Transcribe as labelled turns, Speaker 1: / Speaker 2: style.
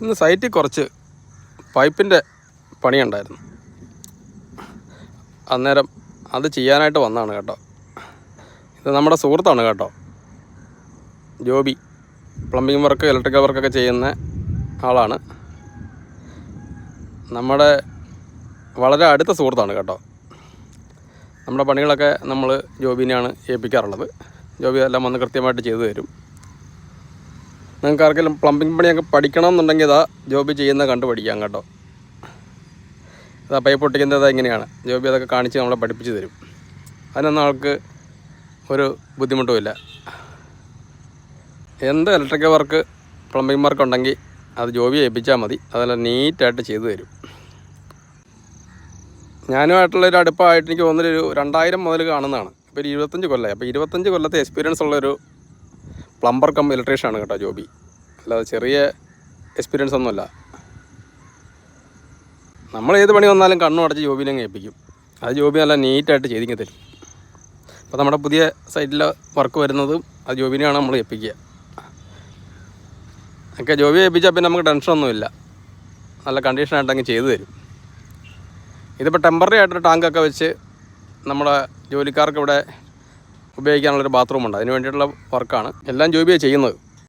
Speaker 1: ഇന്ന് സൈറ്റിൽ കുറച്ച് പൈപ്പിന്റെ പണിയുണ്ടായിരുന്നു. അന്നേരം അത് ചെയ്യാനായിട്ട് വന്നതാണ് കേട്ടോ. ഇത് നമ്മുടെ സുഹൃത്താണ് കേട്ടോ. ജോബി പ്ലംബിംഗ് വർക്ക് ഇലക്ട്രിക്കൽ വർക്കൊക്കെ ചെയ്യുന്ന ആളാണ്. നമ്മുടെ വളരെ അടുത്ത സുഹൃത്താണ് കേട്ടോ. നമ്മുടെ പണികളൊക്കെ നമ്മൾ ജോബിനെയാണ് ഏൽപ്പിക്കാറുള്ളത്. ജോബി എല്ലാം വന്ന് കൃത്യമായിട്ട് ചെയ്തു തരും. നിങ്ങൾക്ക് ആർക്കെങ്കിലും പ്ലംബിംഗ് പണിയൊക്കെ പഠിക്കണം എന്നുണ്ടെങ്കിൽ ഇതാ ജോബി ചെയ്യുന്ന കണ്ട് പഠിക്കാം കേട്ടോ. ഇതാ പൈപ്പ് പൊട്ടിക്കുന്നത് ഇങ്ങനെയാണ്. ജോബി അതൊക്കെ കാണിച്ച് നമ്മളെ പഠിപ്പിച്ച് തരും. അതിനൊന്നും ആൾക്ക് ഒരു ബുദ്ധിമുട്ടുമില്ല എന്ത് ഇലക്ട്രിക്കൽ വർക്ക് പ്ലംബിംഗ് വർക്ക് ഉണ്ടെങ്കിൽ അത് ജോബി ഏൽപ്പിച്ചാൽ മതി. അതെല്ലാം നീറ്റായിട്ട് ചെയ്തു തരും. ഞാനുമായിട്ടുള്ള ഒരു അടുപ്പമായിട്ട് എനിക്ക് തോന്നുന്നൊരു രണ്ടായിരം മുതൽ കാണുന്നതാണ്. ഇപ്പോൾ ഒരു ഇരുപത്തഞ്ച് കൊല്ലമായി അപ്പോൾ ഇരുപത്തഞ്ച് കൊല്ലത്തെ എക്സ്പീരിയൻസ് ഉള്ളൊരു പ്ലംബർ കം ഇലക്ട്രീഷ്യൻ ആണ് കേട്ടോ ജോബി. അല്ലാതെ ചെറിയ എക്സ്പീരിയൻസ് ഒന്നുമല്ല. നമ്മൾ ഏത് പണി വന്നാലും കണ്ണു അടച്ച് ജോബിനെ ഏൽപ്പിക്കും. അത് ജോബി നല്ല നീറ്റായിട്ട് ചെയ്തിങ്ങി തരും അപ്പോൾ നമ്മുടെ പുതിയ സൈറ്റിൽ വർക്ക് വരുന്നതും അത് ജോബിനെയാണ് നമ്മൾ ഏൽപ്പിക്കുക. ഒക്കെ ജോബി ഏൽപ്പിച്ചാൽ പിന്നെ നമുക്ക് ടെൻഷനൊന്നുമില്ല നല്ല കണ്ടീഷനായിട്ട് അങ്ങ് ചെയ്തു തരും. ഇതിപ്പോൾ ടെമ്പററി ആയിട്ടൊരു ടാങ്കൊക്കെ വെച്ച് നമ്മുടെ ജോലിക്കാർക്ക് ഇവിടെ ഉപയോഗിക്കാനുള്ളൊരു ബാത്റൂമുണ്ട് അതിന് വേണ്ടിയിട്ടുള്ള വർക്കാണ് എല്ലാം ജോബിയാണ് ചെയ്യുന്നത്.